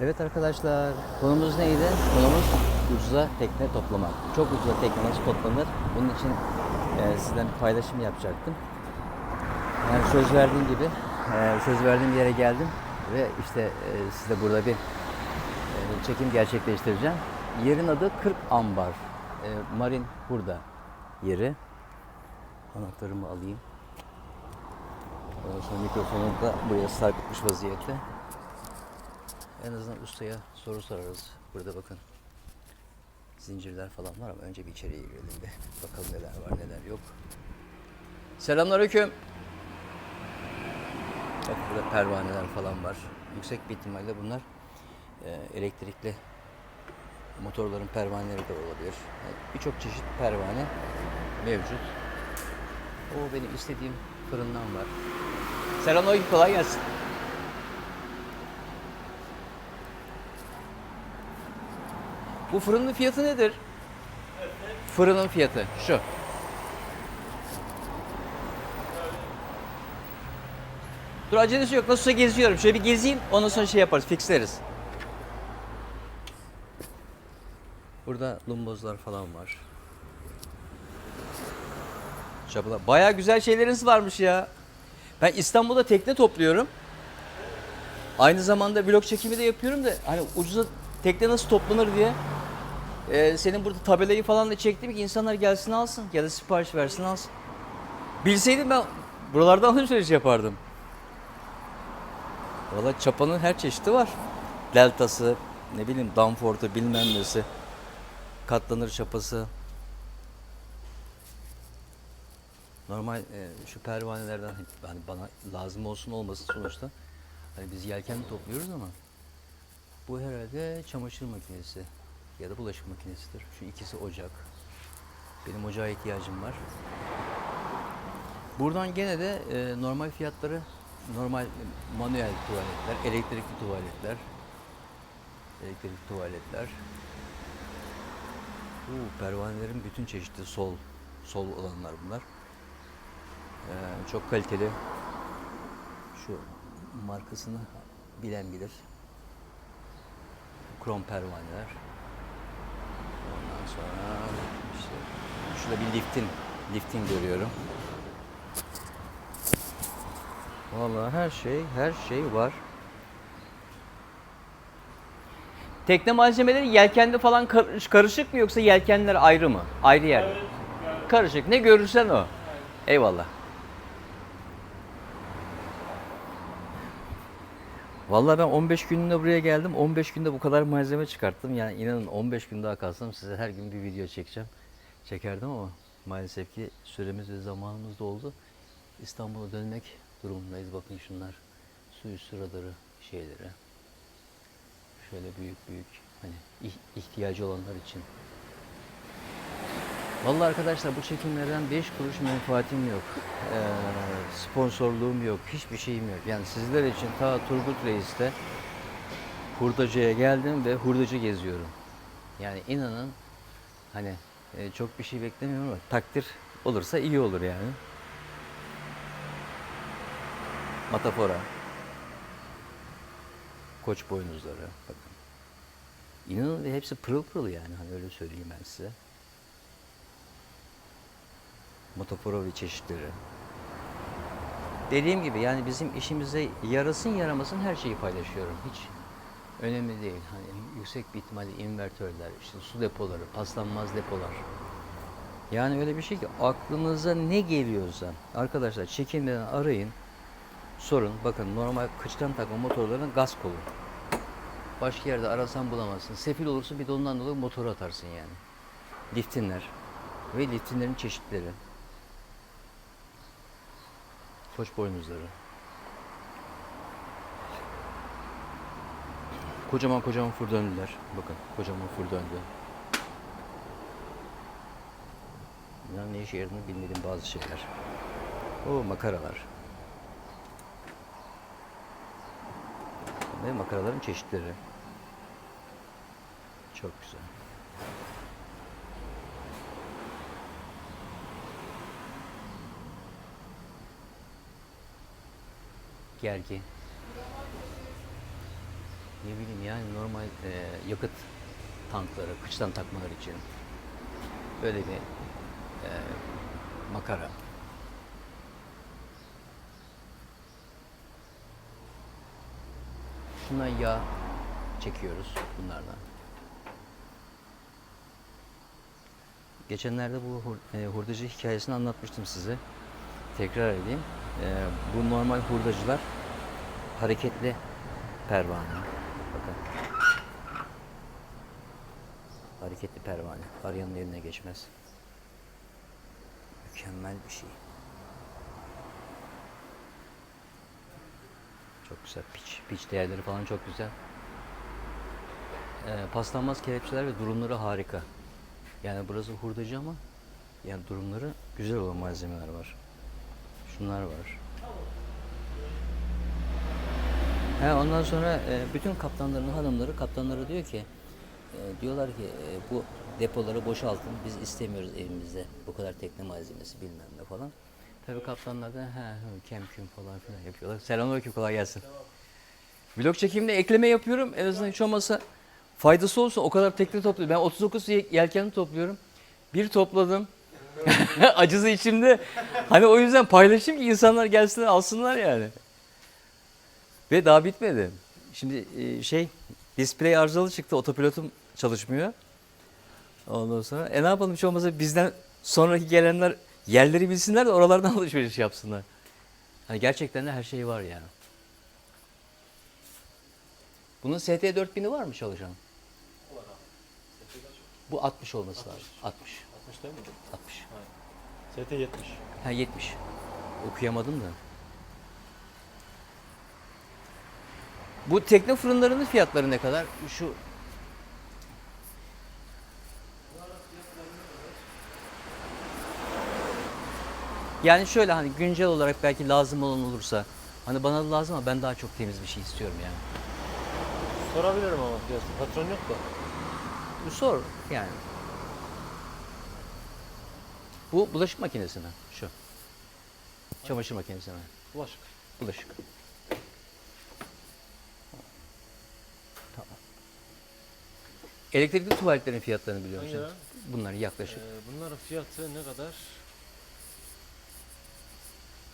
Evet arkadaşlar, konumuz neydi? Konumuz ucuza tekne toplamak. Çok ucuza tekne nasıl toplanır? Bunun için e, sizden paylaşım yapacaktım. Yani söz verdiğim gibi, e, söz verdiğim yere geldim ve işte e, size burada bir e, çekim gerçekleştireceğim. Yerin adı 40 Ambar. E, Marin burada yeri. Anahtarımı alayım. Ondan sonra mikrofonu da buraya sarkıtmış vaziyette. En azından ustaya soru sorarız. Burada bakın. Zincirler falan var ama önce bir içeriye girelim de. Bakalım neler var neler yok. Selamünaleyküm. Bak burada pervaneler falan var. Yüksek bir ihtimalle bunlar e, elektrikli motorların pervaneleri de olabilir. Yani Birçok çeşit pervane mevcut. O benim istediğim fırından var. Selamünaleyküm kolay gelsin. Bu fırının fiyatı nedir? Fırının fiyatı şu. Dur acelesi yok. Nasılsa geziyorum. Şöyle bir gezeyim. Ondan sonra şey yaparız. Fixleriz. Burada lumbozlar falan var. Çabalar. Bayağı güzel şeyleriniz varmış ya. Ben İstanbul'da tekne topluyorum. Aynı zamanda vlog çekimi de yapıyorum da hani ucuza tekne nasıl toplanır diye. Ee, senin burada tabelayı falan da çektim ki insanlar gelsin alsın ya da sipariş versin alsın. Bilseydim ben buralardan alışveriş yapardım. Valla çapanın her çeşidi var. Deltası, ne bileyim Danfort'u bilmem nesi. Katlanır çapası. Normal e, şu pervanelerden hani bana lazım olsun olmasın sonuçta. Hani biz yelken topluyoruz ama bu herhalde çamaşır makinesi ya da bulaşık makinesidir. Şu ikisi ocak. Benim ocağa ihtiyacım var. Buradan gene de e, normal fiyatları normal manuel tuvaletler, elektrikli tuvaletler, elektrikli tuvaletler. Bu pervanelerin bütün çeşitli sol sol olanlar bunlar. Ee, çok kaliteli. Şu markasını bilen bilir. Krom pervaneler. Sonra işte şurada bir liftin liftin görüyorum. Vallahi her şey, her şey var. Tekne malzemeleri yelkenli falan karış- karışık mı yoksa yelkenler ayrı mı? Ayrı yer. mi? Karışık. Ne görürsen o. Eyvallah. Vallahi ben 15 günde buraya geldim. 15 günde bu kadar malzeme çıkarttım. Yani inanın 15 gün daha kalsam size her gün bir video çekeceğim. Çekerdim ama maalesef ki süremiz ve zamanımız doldu. İstanbul'a dönmek durumundayız. Bakın şunlar su üstü radarı şeyleri. Şöyle büyük büyük hani ih- ihtiyacı olanlar için. Vallahi arkadaşlar bu çekimlerden 5 kuruş menfaatim yok. Ee, sponsorluğum yok. Hiçbir şeyim yok. Yani sizler için ta Turgut Reis'te hurdacıya geldim ve hurdacı geziyorum. Yani inanın hani e, çok bir şey beklemiyorum ama takdir olursa iyi olur yani. Matafora. Koç boynuzları. Bakın. İnanın hepsi pırıl pırıl yani. Hani öyle söyleyeyim ben size. Motofora ve çeşitleri. Dediğim gibi yani bizim işimize yarasın yaramasın her şeyi paylaşıyorum. Hiç önemli değil. Hani yüksek bir ihtimalle invertörler, işte su depoları, paslanmaz depolar. Yani öyle bir şey ki aklınıza ne geliyorsa arkadaşlar çekinmeden arayın. Sorun. Bakın normal kıçtan takma motorların gaz kolu. Başka yerde arasan bulamazsın. Sefil olursun bir de dolayı motoru atarsın yani. Liftinler ve liftinlerin çeşitleri. Koç boynuzları. Kocaman kocaman furdönlüler. Bakın kocaman furdönlü. Bunların ne işe yaradığını bilmediğim bazı şeyler. O makaralar. Ve makaraların çeşitleri. Çok güzel. Gergi. ne bileyim yani normal e, yakıt tankları, kıçtan takmalar için böyle bir e, makara. Şundan yağ çekiyoruz bunlardan. Geçenlerde bu e, hurdacı hikayesini anlatmıştım size. Tekrar edeyim. E, bu normal hurdacılar hareketli pervane. Bakın. Hareketli pervane. Arayanın eline geçmez. Mükemmel bir şey. Çok güzel. Piç, piç değerleri falan çok güzel. Ee, paslanmaz kelepçeler ve durumları harika. Yani burası hurdacı ama yani durumları güzel olan malzemeler var. Şunlar var. He, ondan sonra e, bütün kaptanların hanımları kaptanlara diyor ki e, diyorlar ki e, bu depoları boşaltın biz istemiyoruz evimizde bu kadar tekne malzemesi bilmem ne falan. Tabii kaptanlar da he, kem küm falan filan yapıyorlar. Selamünaleyküm kolay gelsin. Vlog çekiminde ekleme yapıyorum. En azından hiç olmazsa faydası olsun. O kadar tekne topluyorum. Ben 39 ye- yelken topluyorum. Bir topladım. Acısı içimde. Hani o yüzden paylaşayım ki insanlar gelsinler alsınlar yani. Ve daha bitmedi. Şimdi e, şey display arızalı çıktı. Otopilotum çalışmıyor. Ondan sonra e ne yapalım hiç olmazsa bizden sonraki gelenler yerleri bilsinler de oralardan alışveriş yapsınlar. Hani gerçekten de her şey var yani. Bunun ST 4000'i var mı çalışan? Bu 60 olması lazım. 60. 60 değil mi? 60. ST 70. Ha 70. Okuyamadım da. Bu tekne fırınlarının fiyatları ne kadar? Şu Yani şöyle hani güncel olarak belki lazım olan olursa hani bana da lazım ama ben daha çok temiz bir şey istiyorum yani. Sorabilirim ama fiyatı. Patron yok da. Sor yani. Bu bulaşık makinesi mi? Şu. Çamaşır makinesi mi? Bulaşık. Bulaşık. Tamam. Elektrikli tuvaletlerin fiyatlarını biliyor musun? Hangileri? Bunlar yaklaşık. Ee, bunların fiyatı ne kadar?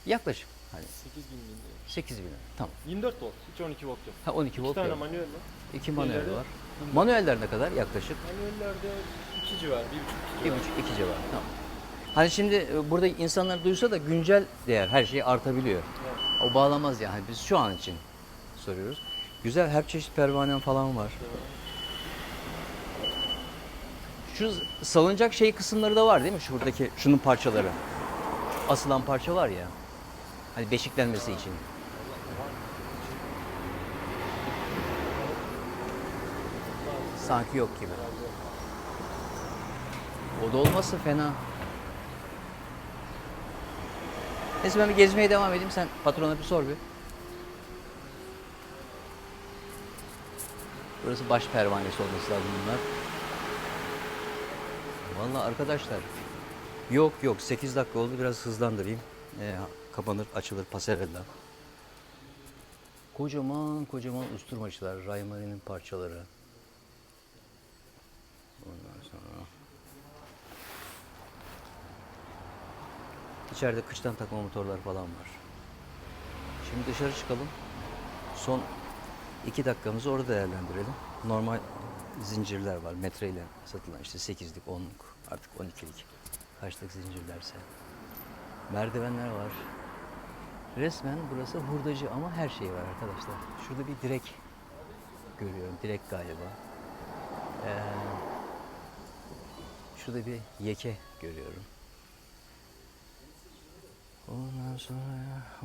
Yaklaşık. Hani 8 bin bin. 8 bin lira. Tamam. 24 volt. Hiç 12 volt yok. Ha 12 İki volt tane yok. manuel var. İki manuel var. Manueller ne kadar? Yaklaşık. Manuellerde 2 civar, 1,5 2 Bir civar. buçuk, iki civarı. Tamam. Hani şimdi e, burada insanlar duysa da güncel değer her şey artabiliyor. Evet. O bağlamaz yani. Biz şu an için soruyoruz. Güzel her çeşit pervanen falan var. Şu salınacak şey kısımları da var değil mi? Şuradaki şunun parçaları. Asılan parça var ya. Hani beşiklenmesi için. Sanki yok gibi. O da olmazsa fena. Neyse ben bir gezmeye devam edeyim. Sen patrona bir sor bir. Burası baş pervanesi olması lazım bunlar. Vallahi arkadaşlar. Yok yok 8 dakika oldu biraz hızlandırayım. Ee, kapanır açılır pasarella. Kocaman kocaman usturmacılar, Raymari'nin parçaları. Ondan sonra İçeride kıştan takma motorlar falan var. Şimdi dışarı çıkalım. Son iki dakikamızı orada değerlendirelim. Normal zincirler var. Metreyle satılan işte 8'lik, 10'luk, artık 12'lik. Kaçlık zincirlerse. Merdivenler var. Resmen burası hurdacı ama her şey var arkadaşlar. Şurada bir direk görüyorum. Direk galiba. Ee, şurada bir yeke görüyorum. Ondan sonra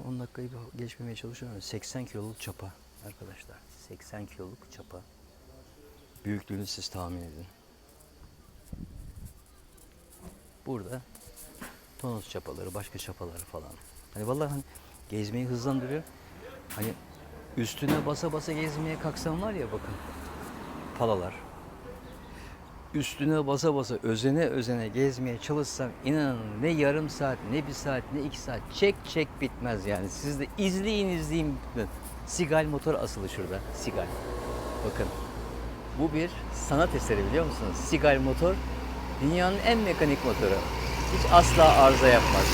10 dakikayı geçmemeye çalışıyorum. 80 kiloluk çapa arkadaşlar. 80 kiloluk çapa. Büyüklüğünü siz tahmin edin. Burada tonos çapaları, başka çapaları falan. Hani vallahi hani gezmeyi hızlandırıyor. Hani üstüne basa basa gezmeye kalksam var ya bakın. Palalar. Üstüne basa basa özene özene gezmeye çalışsam inanın ne yarım saat ne bir saat ne iki saat çek çek bitmez yani. Siz de izleyin izleyin. Sigal motor asılı şurada. Sigal. Bakın. Bu bir sanat eseri biliyor musunuz? Sigal motor dünyanın en mekanik motoru. Hiç asla arıza yapmaz.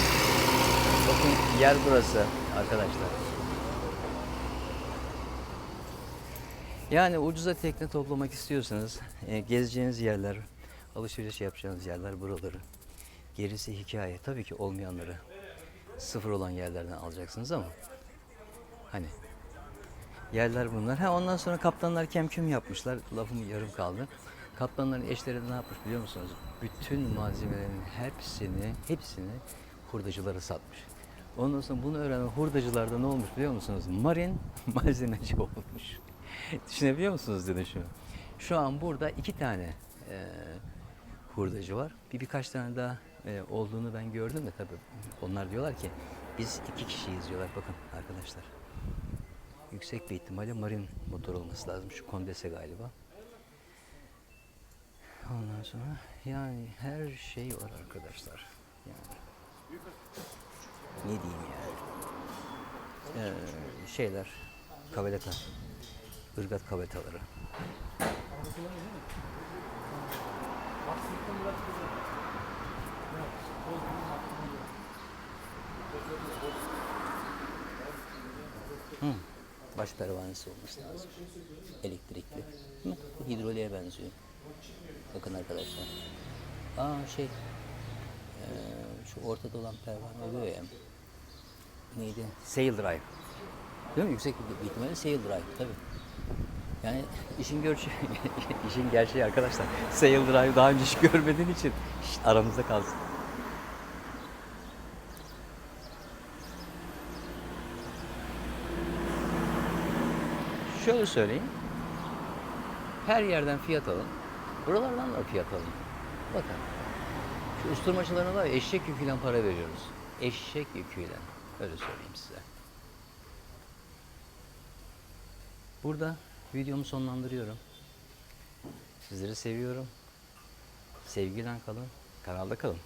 Bakın yer burası arkadaşlar. Yani ucuza tekne toplamak istiyorsanız e, gezeceğiniz yerler, alışveriş yapacağınız yerler buraları. Gerisi hikaye. Tabii ki olmayanları sıfır olan yerlerden alacaksınız ama hani yerler bunlar. Ha ondan sonra kaptanlar kemküm yapmışlar. Lafım yarım kaldı. Kaptanların eşleri ne yapmış biliyor musunuz? Bütün malzemelerin hepsini, hepsini hurdacılara satmış. Ondan sonra bunu öğrenen hurdacılarda ne olmuş biliyor musunuz? Marin malzemeci olmuş. Düşünebiliyor musunuz dedim şunu. Şu an burada iki tane e, hurdacı var. Bir birkaç tane daha e, olduğunu ben gördüm de tabii. Onlar diyorlar ki biz iki kişiyiz diyorlar. Bakın arkadaşlar. Yüksek bir ihtimalle marin motor olması lazım. Şu kondese galiba. Ondan sonra yani her şey var arkadaşlar. Yani ne diyeyim yani. Ee, şeyler, kaveleta, ırgat kavetaları. Hı. Baş pervanesi olması lazım. Elektrikli. Hı? Hidroliğe benziyor. Bakın arkadaşlar. Aa şey, ee, şu ortada olan pervane oluyor ya. Neydi? Sail drive. Değil mi? Yüksek bir ihtimalle sail drive tabii. Yani işin gerçeği, işin gerçeği arkadaşlar. Sail drive daha önce hiç görmediğin için şşt, aramızda kalsın. Şöyle söyleyeyim. Her yerden fiyat alın. Buralardan da fiyat alın. Bakın. Şu usturmacılarına var ya eşek yüküyle para veriyoruz. Eşek yüküyle. Öyle söyleyeyim size. Burada videomu sonlandırıyorum. Sizleri seviyorum. Sevgiyle kalın. Kanalda kalın.